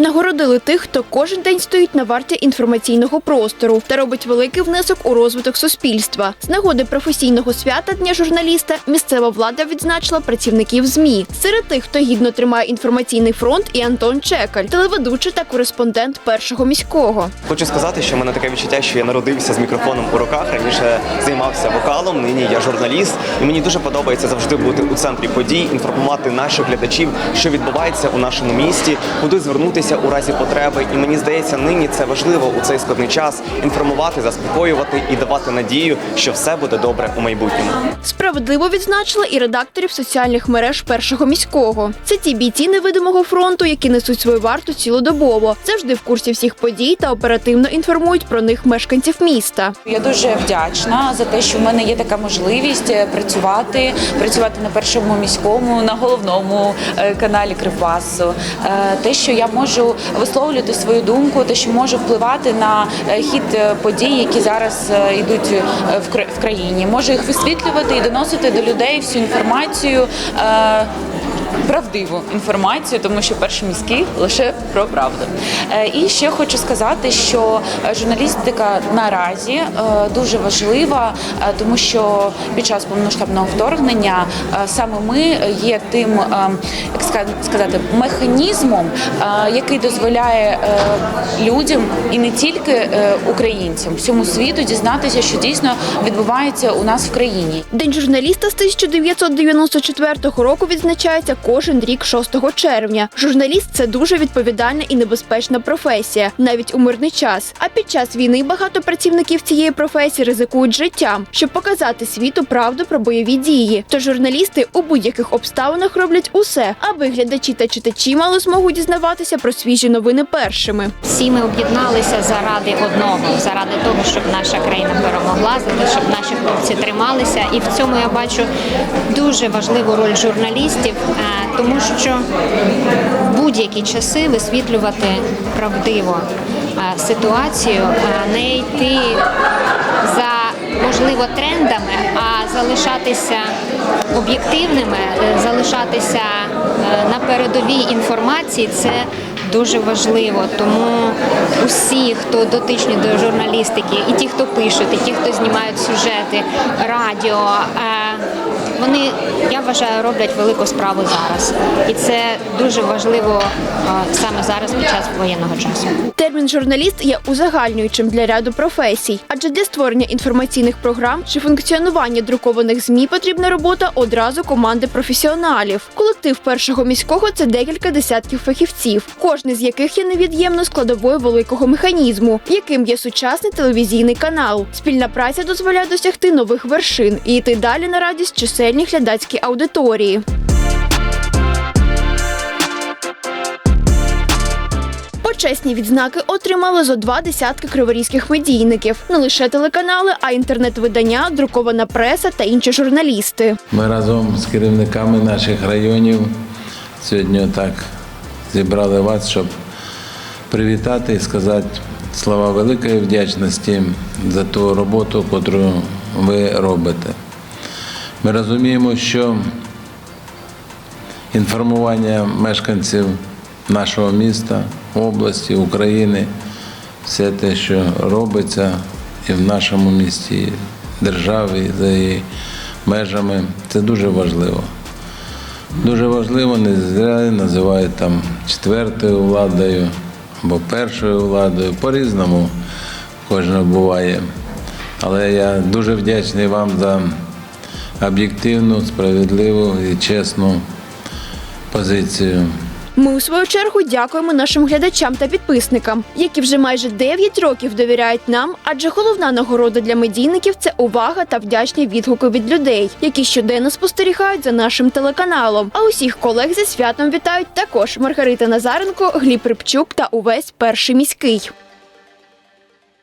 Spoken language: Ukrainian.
Нагородили тих, хто кожен день стоїть на варті інформаційного простору та робить великий внесок у розвиток суспільства. З нагоди професійного свята Дня журналіста місцева влада відзначила працівників ЗМІ. Серед тих, хто гідно тримає інформаційний фронт, і Антон Чекаль, телеведучий та кореспондент першого міського. Хочу сказати, що в мене таке відчуття, що я народився з мікрофоном у руках. Раніше займався вокалом, нині я журналіст, і мені дуже подобається завжди бути у центрі подій, інформувати наших глядачів, що відбувається у нашому місті, куди звернутися у разі потреби. І мені здається, нині це важливо у цей складний час інформувати, заспокоювати і давати надію, що все буде добре у майбутньому. Справедливо відзначили і редакторів соціальних мереж першого міського. Це ті бійці невидимого фронту, які несуть свою варту цілодобово, завжди в курсі всіх подій та оперативно інформують про них мешканців міста. Я дуже вдячна за те, що в мене є така можливість е, працювати, працювати на першому міському, на головному е, каналі Кривбасу. Е, Те, що я можу висловлювати свою думку, те, що можу впливати на е, хід е, подій, які зараз е, йдуть в країні. Можу їх висвітлювати і доносити до людей всю інформацію. Правдиву інформацію, тому що перший міський лише про правду. Е, І ще хочу сказати, що е, журналістика наразі е, дуже важлива, тому що під час повномасштабного вторгнення саме ми є тим, як сказати, механізмом, який дозволяє людям і не тільки українцям, всьому світу дізнатися, що дійсно відбувається у нас в країні. День журналіста з 1994 року відзначається кожен рік 6 червня. Журналіст це дуже відповідальна і небезпечна професія, навіть у мирний час. А під час війни багато працівників цієї професії ризикують життям, щоб показати світу правду про бойові дії. Тож журналісти у будь-яких обставинах роблять усе, аби глядачі та читачі мали змогу дізнаватися про свіжі новини першими. Всі ми об'єдналися заради одного, заради того, щоб наша країна перемогла, за те, щоб наші хлопці трималися. І в цьому я бачу дуже важливу роль журналістів, е, тому що в будь-які часи висвітлювати правдиво е, ситуацію, не йти за можливо трендами, а залишатися об'єктивними, е, залишатися е, на передовій інформації це дуже важливо. Тому усі, хто дотичні до журналістики, і ті, хто пишуть, і ті, хто знімають сюжети, радіо. Вони, я вважаю, роблять велику справу зараз, і це дуже важливо е, саме зараз під час воєнного часу. Термін журналіст є узагальнюючим для ряду професій, адже для створення інформаційних програм чи функціонування друкованих змі потрібна робота одразу команди професіоналів. Колектив першого міського це декілька десятків фахівців, кожний з яких є невід'ємно складовою великого механізму, яким є сучасний телевізійний канал. Спільна праця дозволяє досягти нових вершин і йти далі на радість чисельній глядацькій аудиторії. Почесні відзнаки отримали зо два десятки криворізьких медійників. Не лише телеканали, а інтернет-видання, друкована преса та інші журналісти. Ми разом з керівниками наших районів сьогодні так зібрали вас, щоб привітати і сказати слова великої вдячності за ту роботу, яку ви робите. Ми розуміємо, що інформування мешканців нашого міста, області, України, все те, що робиться і в нашому місті, і в державі, і за її межами, це дуже важливо. Дуже важливо, не зря називають там четвертою владою або першою владою. По-різному кожного буває. Але я дуже вдячний вам за об'єктивну, справедливу і чесну позицію. Ми у свою чергу дякуємо нашим глядачам та підписникам, які вже майже 9 років довіряють нам, адже головна нагорода для медійників це увага та вдячні відгуки від людей, які щоденно спостерігають за нашим телеканалом. А усіх колег зі святом вітають також Маргарита Назаренко, Гліб Рибчук та увесь перший міський.